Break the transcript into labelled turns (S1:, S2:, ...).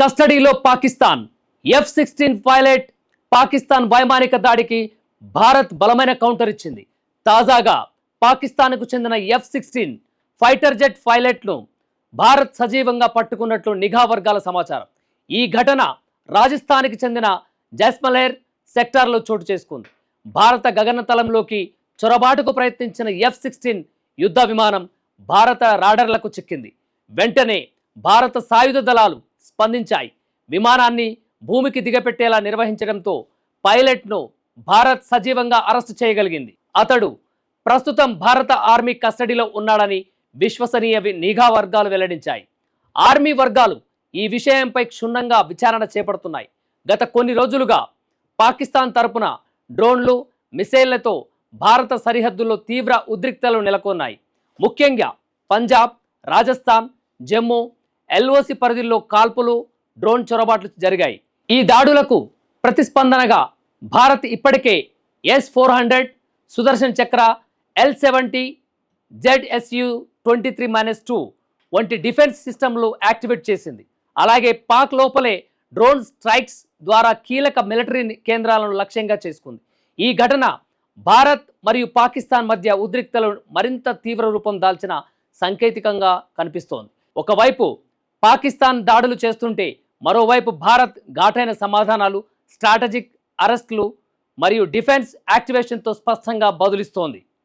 S1: కస్టడీలో Pakistan. F sixteen pilot Pakistan వైమానిక దాడికి భారత్ బలమైన కౌంటర్ ఇచ్చింది. తాజాగా పాకిస్తాన్కు చెందిన ఎఫ్ సిక్స్టీన్ ఫైటర్ జెట్ పైలట్ను భారత్ సజీవంగా పట్టుకున్నట్లు నిఘా వర్గాల సమాచారం. ఈ ఘటన రాజస్థాన్కి చెందిన జైస్మలేర్ సెక్టార్లో చోటు చేసుకుంది. భారత గగనతలంలోకి చొరబాటుకు ప్రయత్నించిన ఎఫ్ సిక్స్టీన్ యుద్ధ విమానం భారత రాడర్లకు చిక్కింది. వెంటనే భారత సాయుధ దళాలు స్పందించాయి. విమానాన్ని భూమికి దిగపెట్టేలా నిర్వహించడంతో పైలట్ను భారత్ సజీవంగా అరెస్టు చేయగలిగింది. అతడు ప్రస్తుతం భారత ఆర్మీ కస్టడీలో ఉన్నాడని విశ్వసనీయ నిఘా వర్గాలు వెల్లడించాయి. ఆర్మీ వర్గాలు ఈ విషయంపై క్షుణ్ణంగా విచారణ చేపడుతున్నాయి. గత కొన్ని రోజులుగా పాకిస్తాన్ తరపున డ్రోన్లు మిసైళ్ళతో భారత సరిహద్దుల్లో తీవ్ర ఉద్రిక్తలు నెలకొన్నాయి. ముఖ్యంగా పంజాబ్ రాజస్థాన్ జమ్మూ ఎల్ఓసి పరిధిలో కాల్పులు డ్రోన్ చొరబాట్లు జరిగాయి. ఈ దాడులకు ప్రతిస్పందనగా భారత్ ఇప్పటికే S four hundred Sudarshan Chakra L seventy ZSU twenty three minus two వంటి డిఫెన్స్ సిస్టమ్లు యాక్టివేట్ చేసింది. అలాగే పాక్ లోపలే డ్రోన్ స్ట్రైక్స్ ద్వారా కీలక మిలిటరీ కేంద్రాలను లక్ష్యంగా చేసుకుంది. ఈ ఘటన భారత్ మరియు పాకిస్తాన్ మధ్య ఉద్రిక్తలు మరింత తీవ్ర రూపం దాల్చిన సంకేతికంగా కనిపిస్తోంది. ఒకవైపు పాకిస్తాన్ దాడులు చేస్తుంటే మరోవైపు భారత్ ఘాటైన సమాధానాలు స్ట్రాటజిక్ అరెస్టులు మరియు డిఫెన్స్ యాక్టివేషన్తో స్పష్టంగా బదులిస్తోంది.